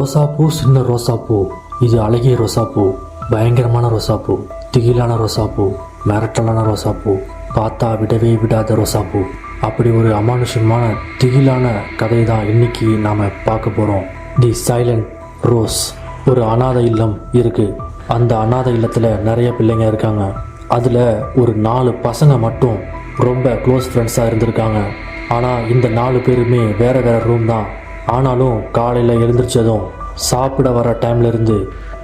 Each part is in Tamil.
ரோசாப்பூ சின்ன ரோசாப்பூ. இது அழகிய ரோசாப்பூ. பயங்கரமான ரோசாப்பூ. திகிலான ரோசாப்பூ. மிரட்டலான ரோசாப்பூ. பார்த்தா விடவே விடாத ரோசாப்பூ. அப்படி ஒரு அமானுஷமான திகிலான கதை தான் இன்னைக்கு நாம் பார்க்க போகிறோம் தி சைலண்ட் ரோஸ் ஒரு அனாதை இல்லம் இருக்குது அந்த அனாதை இல்லத்தில் நிறைய பிள்ளைங்க இருக்காங்க. அதில் ஒரு நாலு பசங்க மட்டும் ரொம்ப க்ளோஸ் ஃப்ரெண்ட்ஸாக இருந்திருக்காங்க. ஆனால் இந்த நாலு பேருமே வேறு வேறு ரூம் தான். ஆனாலும் காலையில் எழுந்திரிச்சதும் சாப்பிட வர டைம்ல இருந்து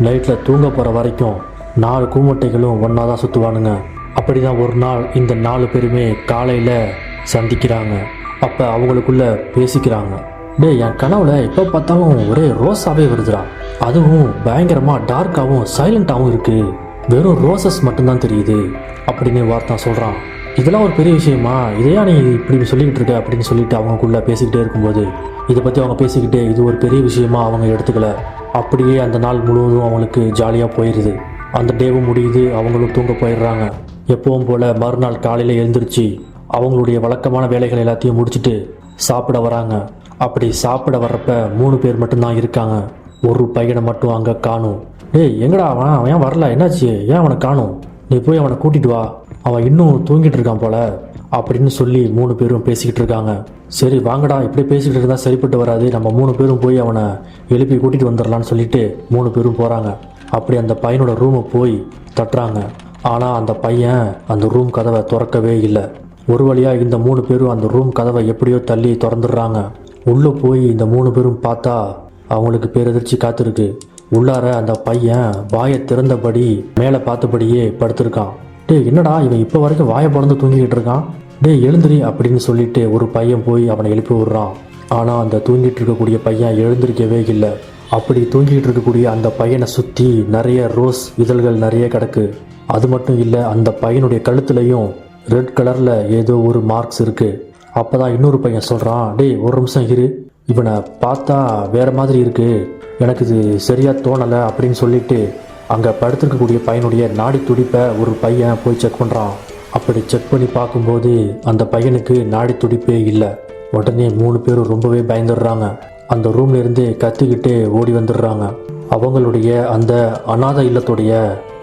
நைட்டில் தூங்க போகிற வரைக்கும் நாலு கூமுட்டைகளும் ஒன்றா தான் சுற்றுவானுங்க அப்படி தான் ஒரு நாள் இந்த நாலு பேருமே காலையில் சந்திக்கிறாங்க. அப்போ அவங்களுக்குள்ள பேசிக்கிறாங்க. டேய் என் கனவுல எப்போ பார்த்தாலும் ஒரே ரோஸாகவே வருதுடா. அதுவும் பயங்கரமாக டார்க்காகவும் சைலண்ட்டாகவும் இருக்குது வெறும் ரோசஸ் மட்டும்தான் தெரியுது அப்படின்னு வார்த்தை சொல்கிறான் இதெல்லாம் ஒரு பெரிய விஷயமா? இதையா நீ இப்படி சொல்லிக்கிட்டு இருக்க அப்படின்னு சொல்லிட்டு அவங்களுக்குள்ள பேசிக்கிட்டே இருக்கும்போது இதை பற்றி அவங்க பேசிக்கிட்டே இது ஒரு பெரிய விஷயமா அவங்க எடுத்துக்கல. அப்படியே அந்த நாள் முழுவதும் அவங்களுக்கு ஜாலியாக போயிடுது அந்த டேவும் முடியுது அவங்களும் தூங்க போயிடுறாங்க. எப்பவும் போல மறுநாள் காலையில் எழுந்திருச்சு அவங்களுடைய வழக்கமான வேலைகள் எல்லாத்தையும் முடிச்சுட்டு சாப்பிட வராங்க. அப்படி சாப்பிட வர்றப்ப மூணு பேர் மட்டும்தான் இருக்காங்க. ஒரு பையனை மட்டும் அங்கே காணும். டேய் எங்கடா அவன்? அவன் ஏன் வரல? என்னாச்சு? ஏன் அவனை காணும்? நீ போய் அவனை கூட்டிட்டு வா. அவன் இன்னும் தூங்கிட்டு இருக்கான் போல அப்படின்னு சொல்லி மூணு பேரும் பேசிக்கிட்டு இருக்காங்க. சரி வாங்கடா இப்படி பேசிக்கிட்டு இருந்தால் சரிப்பட்டு வராது. நம்ம மூணு பேரும் போய் அவனை எழுப்பி கூட்டிட்டு வந்துடலாம்னு சொல்லிட்டு மூணு பேரும் போகிறாங்க அப்படி அந்த பையனோட ரூமை போய் தட்டுறாங்க. ஆனால் அந்த பையன் அந்த ரூம் கதவை திறக்கவே இல்லை. ஒரு வழியாக இந்த மூணு பேரும் அந்த ரூம் கதவை எப்படியோ தள்ளி திறந்துடுறாங்க. உள்ளே போய் இந்த மூணு பேரும் பார்த்தா அவங்களுக்கு பேரதிர்ச்சி காத்திருக்கு. உள்ளார அந்த பையன் வாயை திறந்தபடி மேலே பார்த்தபடியே படுத்திருக்கான். டேய் என்னடா இவன் இப்போ வரைக்கும் வாயை பிறந்து தூங்கிக்கிட்டு இருக்கான்? டேய் எழுந்திரி அப்படின்னு சொல்லிட்டு ஒரு பையன் போய் அவனை எழுப்பி விடுறான். ஆனால் அந்த தூங்கிட்டு இருக்கக்கூடிய பையன் எழுந்திருக்கவே இல்லை. அப்படி தூங்கிட்டு இருக்கக்கூடிய அந்த பையனை சுற்றி நிறைய ரோஸ் இதழ்கள் நிறைய கிடக்கு. அது மட்டும் இல்லை அந்த பையனுடைய கழுத்துலையும் ரெட் கலரில் ஏதோ ஒரு மார்க்ஸ் இருக்குது அப்போ தான் இன்னொரு பையன் சொல்கிறான் டேய் ஒரு நிமிஷம் இரு. இவனை பார்த்தா வேறு மாதிரி இருக்குது எனக்கு இது சரியாக தோணலை அப்படின்னு சொல்லிட்டு அங்கே படுத்திருக்கக்கூடிய பையனுடைய நாடி துடிப்பை ஒரு பையன் போய் செக் பண்ணுறான் அப்படி செக் பண்ணி பார்க்கும்போது அந்த பையனுக்கு நாடி துடிப்பே இல்லை. உடனே மூணு பேரும் ரொம்பவே பயந்துடுறாங்க. அந்த ரூம்ல இருந்து கத்திக்கிட்டு ஓடி வந்துடுறாங்க. அவங்களுடைய அந்த அநாத இல்லத்துடைய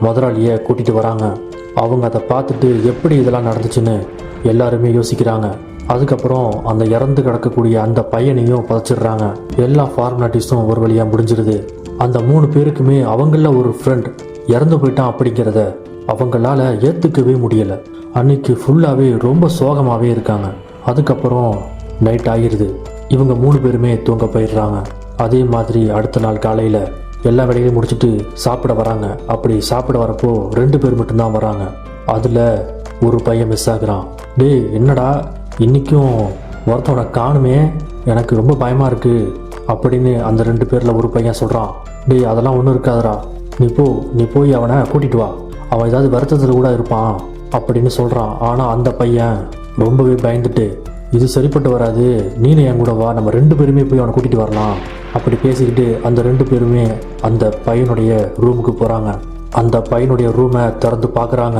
முதலாளியை கூட்டிட்டு வராங்க. அவங்க அதை பார்த்துட்டு எப்படி இதெல்லாம் நடந்துச்சுன்னு எல்லாருமே யோசிக்கிறாங்க. அதுக்கப்புறம் அந்த இறந்து கிடக்கக்கூடிய அந்த பையனையும் புதைச்சிடுறாங்க. எல்லா ஃபார்மாலிட்டிஸும் ஒரு வழியாக முடிஞ்சிருது. அந்த மூணு பேருக்குமே அவங்கள ஒரு ஃப்ரெண்ட் இறந்து போயிட்டான் அப்படிங்கிறத அவங்களால ஏற்றுக்கவே முடியலை. அன்னைக்கு ஃபுல்லாகவே ரொம்ப சோகமாகவே இருக்காங்க. அதுக்கப்புறம் நைட் ஆகிருது இவங்க மூணு பேருமே தூங்க போயிடுறாங்க. அதே மாதிரி அடுத்த நாள் காலையில் எல்லா வேலைகளையும் முடிச்சுட்டு சாப்பிட வராங்க. அப்படி சாப்பிட வரப்போ ரெண்டு பேர் மட்டும்தான் வராங்க. அதில் ஒரு பையன் மிஸ் ஆகுறான். டேய் என்னடா? இன்னைக்கும் ஒருத்தவனை காணுமே. எனக்கு ரொம்ப பயமாக இருக்குது அப்படின்னு அந்த ரெண்டு பேரில் ஒரு பையன் சொல்கிறான் டேய் அதெல்லாம் ஒன்றும் இருக்காதுடா. நீ போ நீ போய் அவனை கூட்டிட்டு வா. அவன் ஏதாவது வருத்தத்தில் கூட இருப்பான் அப்படின்னு சொல்கிறான் ஆனால் அந்த பையன் ரொம்பவே பயந்துட்டு இது சரிப்பட்டு வராது. நீனும் என் கூட வா. நம்ம ரெண்டு பேருமே போய் அவனை கூட்டிகிட்டு வரலாம். அப்படி பேசிக்கிட்டு அந்த ரெண்டு பேருமே அந்த பையனுடைய ரூமுக்கு போகிறாங்க அந்த பையனுடைய ரூமை திறந்து பார்க்குறாங்க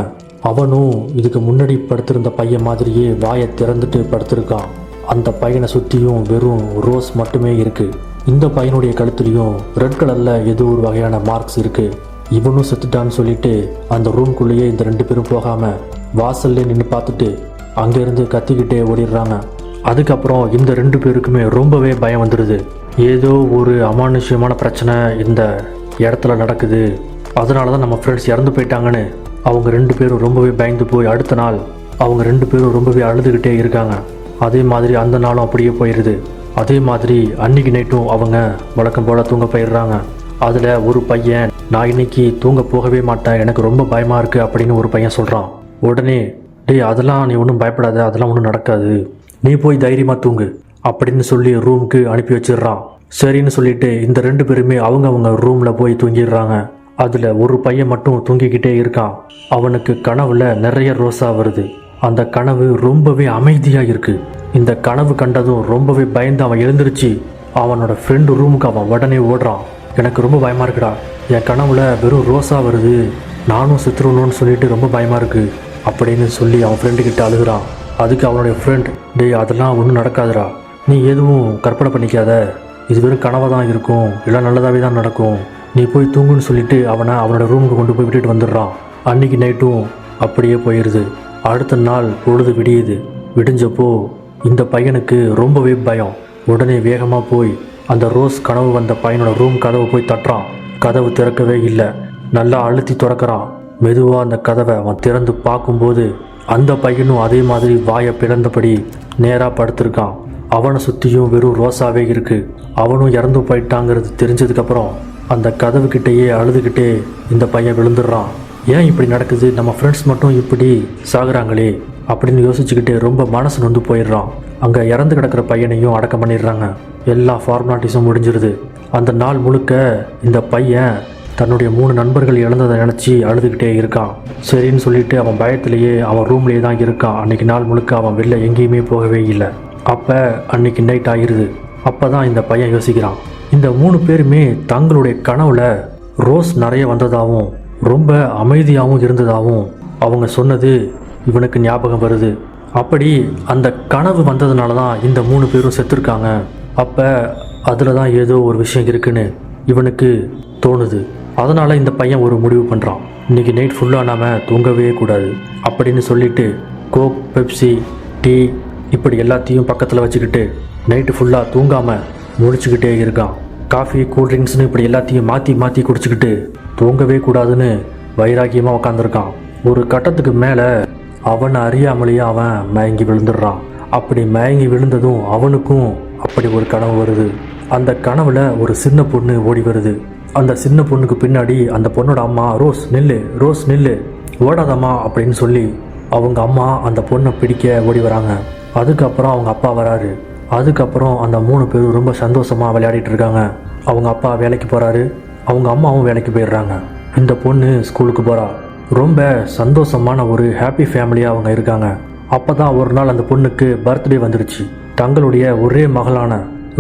அவனும் இதுக்கு முன்னாடி படுத்திருந்த பையன் மாதிரியே வாயை திறந்துட்டு படுத்திருக்கான். அந்த பையனை சுற்றியும் வெறும் ரோஸ் மட்டுமே இருக்குது இந்த பையனுடைய கழுத்துலையும் ரெட் கலரில் ஏதோ ஒரு வகையான மார்க்ஸ் இருக்குது இவனும் செத்துட்டான்னு சொல்லிட்டு அந்த ரூம்குள்ளேயே இந்த ரெண்டு பேரும் போகாமல் வாசல்ல நின்று பார்த்துட்டு அங்கேருந்து கத்திக்கிட்டே ஓடிடுறாங்க. அதுக்கப்புறம் இந்த ரெண்டு பேருக்குமே ரொம்பவே பயம் வந்துடுது ஏதோ ஒரு அமானுஷ்யமான பிரச்சனை இந்த இடத்துல நடக்குது. அதனால தான் நம்ம ஃப்ரெண்ட்ஸ் இறந்து போயிட்டாங்கன்னு அவங்க ரெண்டு பேரும் ரொம்பவே பயந்து போய் அடுத்த நாள் அவங்க ரெண்டு பேரும் ரொம்பவே அழுதுகிட்டே இருக்காங்க. அதே மாதிரி அந்த நாளும் அப்படியே போயிடுது அதே மாதிரி அன்னைக்கு நைட்டும் அவங்க வழக்கம் போல தூங்க போயிடுறாங்க. அதில் ஒரு பையன் நான் இன்னைக்கு தூங்க போகவே மாட்டேன் எனக்கு ரொம்ப பயமாக இருக்குது அப்படின்னு ஒரு பையன் சொல்கிறான் உடனே டேய் அதெல்லாம் நீ ஒன்றும் பயப்படாத அதெல்லாம் ஒன்றும் நடக்காது. நீ போய் தைரியமாக தூங்கு அப்படின்னு சொல்லி ரூமுக்கு அனுப்பி வச்சிடுறான். சரின்னு சொல்லிட்டு இந்த ரெண்டு பேருமே அவங்க அவங்க ரூமில் போய் தூங்கிடுறாங்க. அதில் ஒரு பையன் மட்டும் தூங்கிக்கிட்டே இருக்கான். அவனுக்கு கனவுல நிறைய ரோசா வருது. அந்த கனவு ரொம்பவே அமைதியாக இருக்குது இந்த கனவு கண்டதும் ரொம்பவே பயந்து அவன் எழுந்திருச்சு. அவனோட ஃப்ரெண்டு ரூமுக்கு அவன் உடனே ஓடுறான். எனக்கு ரொம்ப பயமாக இருக்குடா. என் கனவுல வெறும் ரோஸா வருது. நானும் செத்துருணும்னு சொல்லிட்டு ரொம்ப பயமாக இருக்கு. அப்படின்னு சொல்லி அவன் ஃப்ரெண்டு கிட்ட அழுகுறான். அதுக்கு அவனுடைய ஃப்ரெண்ட் டேய் அதெல்லாம் ஒன்றும் நடக்காதுடா. நீ எதுவும் கற்பனை பண்ணிக்காத. இது வெறும் கனவாக தான் இருக்கும். இல்லை நல்லதாகவே தான் நடக்கும். நீ போய் தூங்குன்னு சொல்லிட்டு அவனை அவனோட ரூமுக்கு கொண்டு போய் விட்டுட்டு வந்துடுறான். அன்னைக்கு நைட்டும் அப்படியே போயிடுது அடுத்த நாள் பொழுது விடியுது. விடிஞ்சப்போ இந்த பையனுக்கு ரொம்பவே பயம். உடனே வேகமாக போய் அந்த ரோஸ் கனவு வந்த பையனோட ரூம் கதவை போய் தட்டுறான். கதவு திறக்கவே இல்லை. நல்லா அழுத்தி திறக்கிறான். மெதுவாக அந்த கதவை அவன் திறந்து பார்க்கும்போது அந்த பையனும் அதே மாதிரி வாயை பிளந்தபடி நேராக படுத்திருக்கான். அவனை சுற்றியும் வெறும் ரோஸாவே இருக்கு. அவனும் இறந்து போயிட்டாங்கிறது தெரிஞ்சதுக்கப்புறம் அந்த கதவு கிட்டேயே அழுதுகிட்டே இந்த பையன் விழுந்துடுறான். ஏன் இப்படி நடக்குது? நம்ம ஃப்ரெண்ட்ஸ் மட்டும் இப்படி சாகுறாங்களே அப்படின்னு யோசிச்சுக்கிட்டு ரொம்ப மனசு நொந்து போயிடுறான். அங்கே இறந்து கிடக்கிற பையனையும் அடக்கம் பண்ணிடுறாங்க. எல்லா ஃபார்மாலிட்டிஸும் முடிஞ்சிருது. அந்த நாள் முழுக்க இந்த பையன் தன்னுடைய மூணு நண்பர்கள் இழந்ததை நினச்சி அழுதுகிட்டே இருக்கான். சரின்னு சொல்லிட்டு அவன் பயத்திலேயே அவன் ரூம்லேயே தான் இருக்கான். அன்றைக்கி நாள் முழுக்க அவன் வெளில எங்கேயுமே போகவே இல்லை. அப்போ அன்னைக்கு நைட் ஆகிருது அப்போ தான் இந்த பையன் யோசிக்கிறான். இந்த மூணு பேருமே தங்களுடைய கனவுல ரோஸ் நிறைய வந்ததாகவும் ரொம்ப அமைதியாகவும் இருந்ததாகவும் அவங்க சொன்னது இவனுக்கு ஞாபகம் வருது. அப்படி அந்த கனவு வந்ததுனால தான் இந்த மூணு பேரும் செத்துருக்காங்க. அப்போ அதில் தான் ஏதோ ஒரு விஷயம் இருக்குன்னு இவனுக்கு தோணுது. அதனால் இந்த பையன் ஒரு முடிவு பண்ணுறான் இன்னைக்கு நைட் ஃபுல்லாக நாம் தூங்கவே கூடாது அப்படின்னு சொல்லிட்டு கோக் பெப்சி டீ இப்படி எல்லாத்தையும் பக்கத்தில் வச்சுக்கிட்டு நைட்டு ஃபுல்லாக தூங்காமல் முழிச்சுக்கிட்டே இருக்கான். காஃபி கூல்ட்ரிங்க்ஸ்னு இப்படி எல்லாத்தையும் மாற்றி மாற்றி குடிச்சுக்கிட்டு தூங்கவே கூடாதுன்னு வைராக்கியமாக உட்காந்துருக்கான் ஒரு கட்டத்துக்கு மேலே அவனை அறியாமலேயே அவன் மயங்கி விழுந்துடுறான். அப்படி மயங்கி விழுந்ததும் அவனுக்கும் அப்படி ஒரு கனவு வருது. அந்த கனவுல ஒரு சின்ன பொண்ணு ஓடி வருது. அந்த சின்ன பொண்ணுக்கு பின்னாடி அந்த பொண்ணோட அம்மா ரோஸ் நில்லு ரோஸ் நில்லு ஓடாதம்மா அப்படின்னு சொல்லி அவங்க அம்மா அந்த பொண்ணை பிடிக்க ஓடி வராங்க. அதுக்கப்புறம் அவங்க அப்பா வராரு. அதுக்கப்புறம் அந்த மூணு பேரும் ரொம்ப சந்தோஷமாக விளையாடிட்டு இருக்காங்க. அவங்க அப்பா வேலைக்கு போகிறாரு அவங்க அம்மாவும் வேலைக்கு போயிடுறாங்க. இந்த பொண்ணு ஸ்கூலுக்கு போகிறா ரொம்ப சந்தோஷமான ஒரு ஹாப்பி ஃபேமிலியாக அவங்க இருக்காங்க. அப்போ தான் ஒரு நாள் அந்த பொண்ணுக்கு பர்த்டே வந்துடுச்சு தங்களுடைய ஒரே மகளான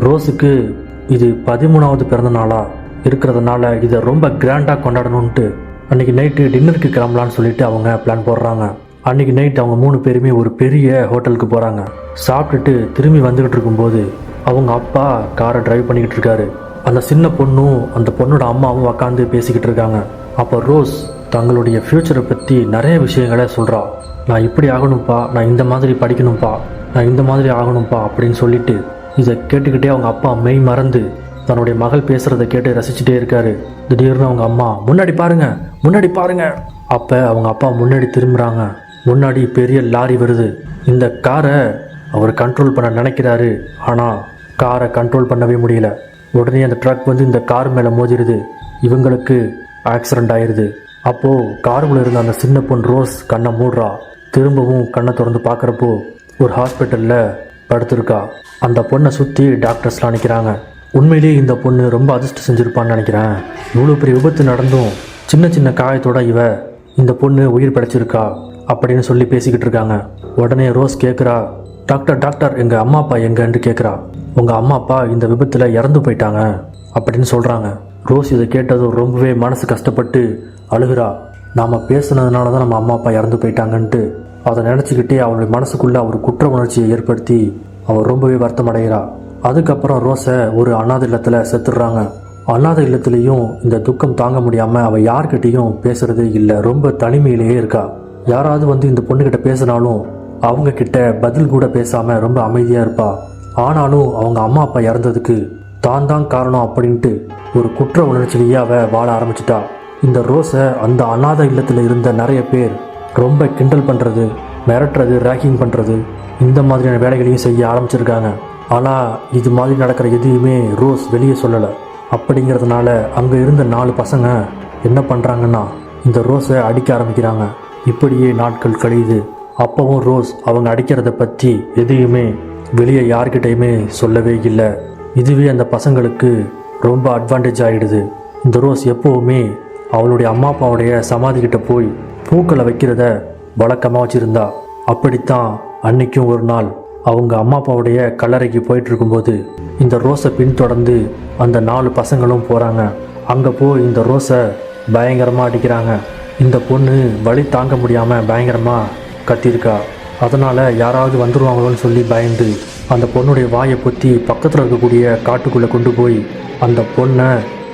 ரோஸுக்கு இது பதிமூணாவது பிறந்த நாளாக இருக்கிறதுனால இதை ரொம்ப கிராண்டாக கொண்டாடணும்ட்டு அன்றைக்கி நைட்டு டின்னருக்கு கிளம்பலான்னு சொல்லிட்டு அவங்க பிளான் போடுறாங்க. அன்றைக்கி நைட் அவங்க மூணு பேருமே ஒரு பெரிய ஹோட்டலுக்கு போகிறாங்க சாப்பிட்டுட்டு திரும்பி வந்துக்கிட்டு இருக்கும்போது அவங்க அப்பா காரை டிரைவ் பண்ணிக்கிட்டு இருக்காரு. அந்த சின்ன பொண்ணும் அந்த பொண்ணோட அம்மாவும் உக்காந்து பேசிக்கிட்டு இருக்காங்க. அப்போ ரோஸ் தங்களுடைய ஃப்யூச்சரை பற்றி நிறைய விஷயங்களை சொல்கிறா நான் இப்படி ஆகணும்ப்பா நான் இந்த மாதிரி படிக்கணும்ப்பா நான் இந்த மாதிரி ஆகணும்ப்பா அப்படின்னு சொல்லிட்டு இதை கேட்டுக்கிட்டே அவங்க அப்பா மெய் மறந்து தன்னுடைய மகள் பேசுகிறத கேட்டு ரசிச்சுட்டே இருக்காரு. திடீர்னு அவங்க அம்மா முன்னாடி பாருங்க முன்னாடி பாருங்க. அப்போ அவங்க அப்பா முன்னாடி திரும்புகிறாங்க முன்னாடி பெரிய லாரி வருது. இந்த காரை அவர் கண்ட்ரோல் பண்ண நினைக்கிறாரு. ஆனால் காரை கண்ட்ரோல் பண்ணவே முடியல. உடனே அந்த ட்ரக் வந்து இந்த கார் மேலே மோதிருது. இவங்களுக்கு ஆக்சிடென்ட் ஆயிடுது அப்போது காருக்குள்ளே இருந்த அந்த சின்ன பொண்ணு ரோஸ் கண்ணை மூடுறா. திரும்பவும் கண்ணை திறந்து பார்க்குறப்போ ஒரு ஹாஸ்பிட்டலில் படுத்திருக்கா. அந்த பொண்ணை சுற்றி டாக்டர்ஸ்லாம் நிற்கிறாங்க உண்மையிலேயே இந்த பொண்ணு ரொம்ப அதிர்ஷ்டம் செஞ்சுருப்பான்னு நினைக்கிறேன். இவ்வளோ பெரிய விபத்து நடந்தும் சின்ன சின்ன காயத்தோட இவ இந்த பொண்ணு உயிர் படைச்சிருக்கா அப்படின்னு சொல்லி பேசிக்கிட்டு இருக்காங்க. உடனே ரோஸ் கேட்குறா டாக்டர் டாக்டர் எங்கள் அம்மா அப்பா எங்கன்னு கேட்குறா உங்கள் அம்மா அப்பா இந்த விபத்தில் இறந்து போயிட்டாங்க அப்படின்னு சொல்கிறாங்க ரோஸ் இதை கேட்டதும் ரொம்பவே மனசு கஷ்டப்பட்டு அழுகிறா. நாம் பேசுனதுனால தான் நம்ம அம்மா அப்பா இறந்து போயிட்டாங்கன்ட்டு அதை நினச்சிக்கிட்டே அவளுடைய மனசுக்குள்ளே ஒரு குற்ற உணர்ச்சியை ஏற்படுத்தி அவர் ரொம்பவே வருத்தம் அடைகிறா அதுக்கப்புறம் ரோஸை ஒரு அனாதை இல்லத்தில் செத்துடுறாங்க. அனாதை இல்லத்துலேயும் இந்த துக்கம் தாங்க முடியாமல் அவள் யார்கிட்டேயும் பேசுகிறதே இல்லை. ரொம்ப தனிமையிலேயே இருக்கா. யாராவது வந்து இந்த பொண்ணுக்கிட்ட பேசினாலும் அவங்க கிட்ட பதில் கூட பேசாம ரொம்ப அமைதியா இருப்பா. ஆனாலும் அவங்க அம்மா அப்பா இறந்ததுக்கு தான் தான் காரணம் அப்படின்ட்டு ஒரு குற்ற உணர்ச்சிலேயே அவ வாழ ஆரம்பிச்சிட்டா. இந்த ரோஸை அந்த அநாத இல்லத்தில் இருந்த நிறைய பேர் ரொம்ப கிண்டல் பண்ணுறது மிரட்டுறது ரேக்கிங் பண்ணுறது இந்த மாதிரியான வேலைகளையும் செய்ய ஆரம்பிச்சிருக்காங்க. ஆனால் இது மாதிரி நடக்கிற எதையுமே ரோஸ் வெளியே சொல்லலை. அப்படிங்கிறதுனால அங்கே இருந்த நாலு பசங்க என்ன பண்ணுறாங்கன்னா இந்த ரோஸை அடிக்க ஆரம்பிக்கிறாங்க. இப்படியே நாட்கள் கழியுது. அப்பவும் ரோஸ் அவங்க அடிக்கிறத பற்றி எதையுமே வெளியே யார்கிட்டையுமே சொல்லவே இல்லை. இதுவே அந்த பசங்களுக்கு ரொம்ப அட்வான்டேஜ் ஆகிடுது இந்த ரோஸ் எப்போவுமே அவளுடைய அம்மா அப்பாவுடைய சமாதிக்கிட்ட போய் பூக்களை வைக்கிறத வழக்கமாக வச்சுருந்தா. அப்படித்தான் அன்னைக்கும் ஒரு நாள் அவங்க அம்மா அப்பாவுடைய கல்லறைக்கு போயிட்டு இருக்கும்போது இந்த ரோஸை பின்தொடர்ந்து அந்த நாலு பசங்களும் போகிறாங்க அங்கே போய் இந்த ரோஸை பயங்கரமாக அடிக்கிறாங்க. இந்த பொண்ணு வலி தாங்க முடியாமல் பயங்கரமாக கத்தியிருக்கா அதனால் யாராவது வந்துடுவாங்களோன்னு சொல்லி பயந்து அந்த பொண்ணுடைய வாயை பொத்தி பக்கத்தில் இருக்கக்கூடிய காட்டுக்குள்ளே கொண்டு போய் அந்த பொண்ணை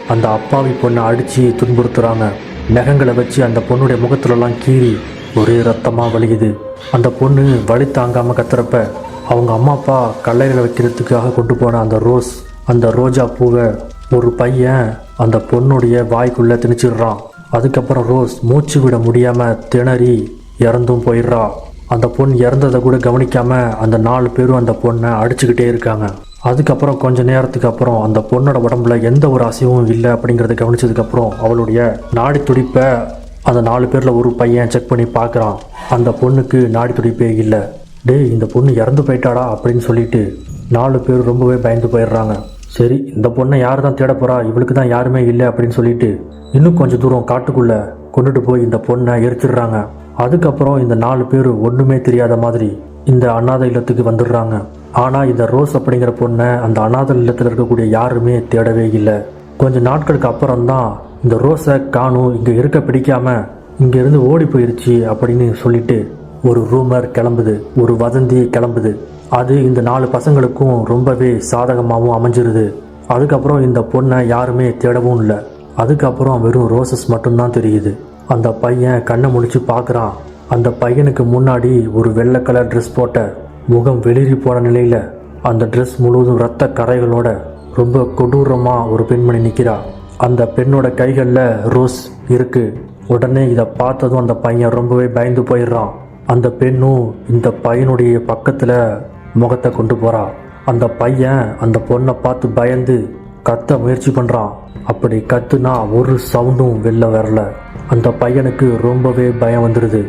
அந்த அப்பாவி பொண்ணை அடித்து துன்புறுத்துகிறாங்க நகங்களை வச்சு அந்த பொண்ணுடைய முகத்துலலாம் கீறி ஒரே ரத்தமாக வலியுது அந்த பொண்ணு வலி தாங்காமல் கத்துறப்ப அவங்க அம்மா அப்பா கல்லறையில் வைக்கிறதுக்காக கொண்டு போன அந்த ரோஸ் அந்த ரோஜா பூவை ஒரு பையன் அந்த பொண்ணுடைய வாய்க்குள்ளே திணிச்சிடுறான். அதுக்கப்புறம் ரோஸ் மூச்சு விட முடியாமல் திணறி இறந்தும் போயிடுறா. அந்த பொண்ணு இறந்ததை கூட கவனிக்காமல் அந்த நாலு பேரும் அந்த பொண்ணை அடிச்சுக்கிட்டே இருக்காங்க. அதுக்கப்புறம் கொஞ்ச நேரத்துக்கு அப்புறம் அந்த பொண்ணோட உடம்புல எந்த ஒரு அசைவும் இல்லை அப்படிங்கிறத கவனிச்சதுக்கப்புறம் அவளுடைய நாடி துடிப்பை அந்த நாலு பேரில் ஒரு பையன் செக் பண்ணி பார்க்குறான். அந்த பொண்ணுக்கு நாடி துடிப்பே இல்லை. டேய் இந்த பொண்ணு இறந்து போயிட்டாடா அப்படின்னு சொல்லிட்டு நாலு பேர் ரொம்பவே பயந்து போயிடுறாங்க. சரி இந்த பொண்ணை யார் தான் தேட போகிறா இவளுக்கு தான் யாருமே இல்லை அப்படின்னு சொல்லிட்டு இன்னும் கொஞ்சம் தூரம் காட்டுக்குள்ளே கொண்டுட்டு போய் இந்த பொண்ணை எரிச்சிடுறாங்க. அதுக்கப்புறம் இந்த நாலு பேர் ஒன்றுமே தெரியாத மாதிரி இந்த அனாதை இல்லத்துக்கு வந்துடுறாங்க. ஆனால் இந்த ரோஸ் அப்படிங்கிற பொண்ணை அந்த அனாதை இல்லத்தில் இருக்கக்கூடிய யாருமே தேடவே இல்லை. கொஞ்ச நாட்களுக்கு அப்புறம் தான் இந்த ரோஸை காணும் இங்கே இருக்க பிடிக்காம இங்கேருந்து ஓடி போயிடுச்சு அப்படின்னு சொல்லிட்டு ஒரு ரூமர் கிளம்புது ஒரு வதந்தி கிளம்புது. அது இந்த நாலு பசங்களுக்கும் ரொம்பவே சாதகமாகவும் அமைஞ்சிருது. அதுக்கப்புறம் இந்த பொண்ணை யாருமே தேடவும் இல்லை. அதுக்கப்புறம் வெறும் ரோசஸ் மட்டும்தான் தெரியுது. அந்த பையன் கண்ணை முழிச்சு பார்க்குறான். அந்த பையனுக்கு முன்னாடி ஒரு வெள்ளை கலர் ட்ரெஸ் போட்ட முகம் வெளிரி போன நிலையில் அந்த ட்ரெஸ் முழுவதும் ரத்த கரைகளோட ரொம்ப கொடூரமாக ஒரு பெண்மணி நிற்கிறா அந்த பெண்ணோட கைகளில் ரோஸ் இருக்கு. உடனே இதை பார்த்ததும் அந்த பையன் ரொம்பவே பயந்து போயிடுறான். அந்த பெண்ணும் இந்த பையனுடைய பக்கத்தில் முகத்தை கொண்டு போறா. அந்த பையன் அந்த பொண்ணை பார்த்து பயந்து கத்த முயற்சி பண்ணுறான் அப்படி கத்துனா ஒரு சவுண்டும் வெளில வரல. அந்த பையனுக்கு ரொம்பவே பயம் வந்துடுது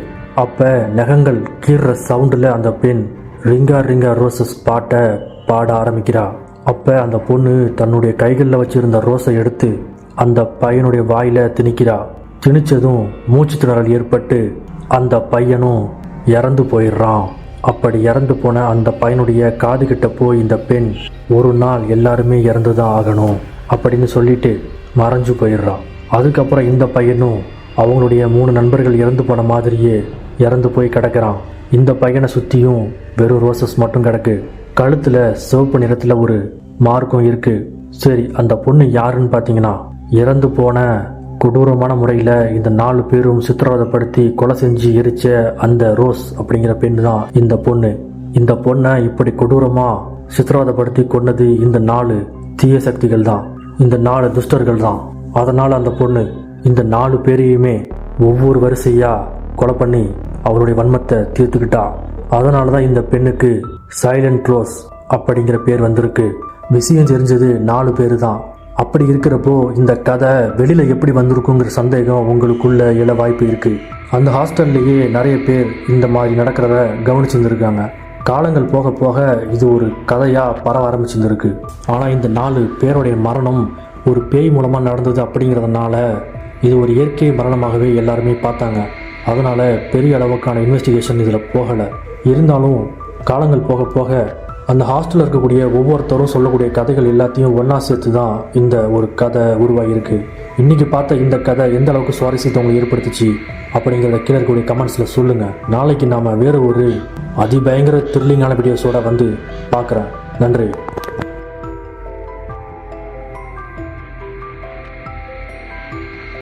அப்போ நகங்கள் கீறுற சவுண்டில் அந்த பெண் ரிங்கா ரிங்கா ரோசஸ் பாட்டை பாட ஆரம்பிக்கிறா. அப்போ அந்த பொண்ணு தன்னுடைய கைகளில் வச்சிருந்த ரோஸை எடுத்து அந்த பையனுடைய வாயில் திணிக்கிறா. திணிச்சதும் மூச்சு திணறல் ஏற்பட்டு அந்த பையனும் இறந்து போயிடுறான். அப்படி இறந்து போன அந்த பையனுடைய காது கிட்ட போய் இந்த பெண் ஒரு நாள் எல்லாருமே இறந்து தான் ஆகணும் அப்படின்னு சொல்லிட்டு மறைஞ்சு போயிடுறான் அதுக்கப்புறம் இந்த பையனும் அவங்களுடைய மூணு நண்பர்கள் இறந்து போன மாதிரியே இறந்து போய் கிடக்கிறான். இந்த பையனை சுற்றியும் வெறும் ரோசஸ் மட்டும் கிடக்கு. கழுத்தில் சிவப்பு நிறத்தில் ஒரு மார்க்கும் இருக்கு. சரி அந்த பொண்ணு யாருன்னு பார்த்தீங்கன்னா இறந்து போன கொடூரமான முறையில் இந்த நாலு பேரும் சித்திரவதைப்படுத்தி கொலை செஞ்சு எரிச்ச அந்த ரோஸ் அப்படிங்கிற பெண் தான் இந்த பொண்ணு. இந்த பொண்ணை இப்படி கொடூரமாக சித்திரவதைப்படுத்தி கொன்னது இந்த நாலு தீய சக்திகள் தான் இந்த நாலு துஷ்டர்கள் தான் அதனால் அந்த பொண்ணு இந்த நாலு பேரையுமே ஒவ்வொரு வரிசையாக கொலை பண்ணி அவருடைய வன்மத்தை தீர்த்துக்கிட்டா. அதனால தான் இந்த பெண்ணுக்கு சைலண்ட் ரோஸ் அப்படிங்கிற பேர் வந்திருக்கு. விஷயம் தெரிஞ்சது நாலு பேர் தான் அப்படி இருக்கிறப்போ இந்த கதை வெளியில் எப்படி வந்திருக்குங்கிற சந்தேகம் உங்களுக்குள்ள எழ வாய்ப்பு இருக்குது அந்த ஹாஸ்டல்லையே நிறைய பேர் இந்த மாதிரி நடக்கிறத கவனிச்சிருந்துருக்காங்க. காலங்கள் போக போக இது ஒரு கதையாக பரவ ஆரம்பிச்சிருந்துருக்கு. ஆனால் இந்த நாலு பேருடைய மரணம் ஒரு பேய் மூலமாக நடந்தது அப்படிங்கிறதுனால இது ஒரு இயற்கை மரணமாகவே எல்லாருமே பார்த்தாங்க. அதனால் பெரிய அளவுக்கான இன்வெஸ்டிகேஷன் இதில் போகலை. இருந்தாலும் காலங்கள் போக போக அந்த ஹாஸ்டலில் இருக்கக்கூடிய ஒவ்வொருத்தரும் சொல்லக்கூடிய கதைகள் எல்லாத்தையும் ஒன்றா சேர்த்து தான் இந்த ஒரு கதை உருவாகியிருக்கு. இன்றைக்கி பார்த்த இந்த கதை எந்த அளவுக்கு சுவாரஸ்யத்தை உங்களுக்கு ஏற்படுத்துச்சு அப்படிங்கிறத கீழே இருக்கக்கூடிய கமெண்ட்ஸில் சொல்லுங்கள் நாளைக்கு நாம் வேறு ஒரு அதிபயங்கர த்ரில்லிங்கான வீடியோஸோட வந்து பார்க்குறேன். நன்றி.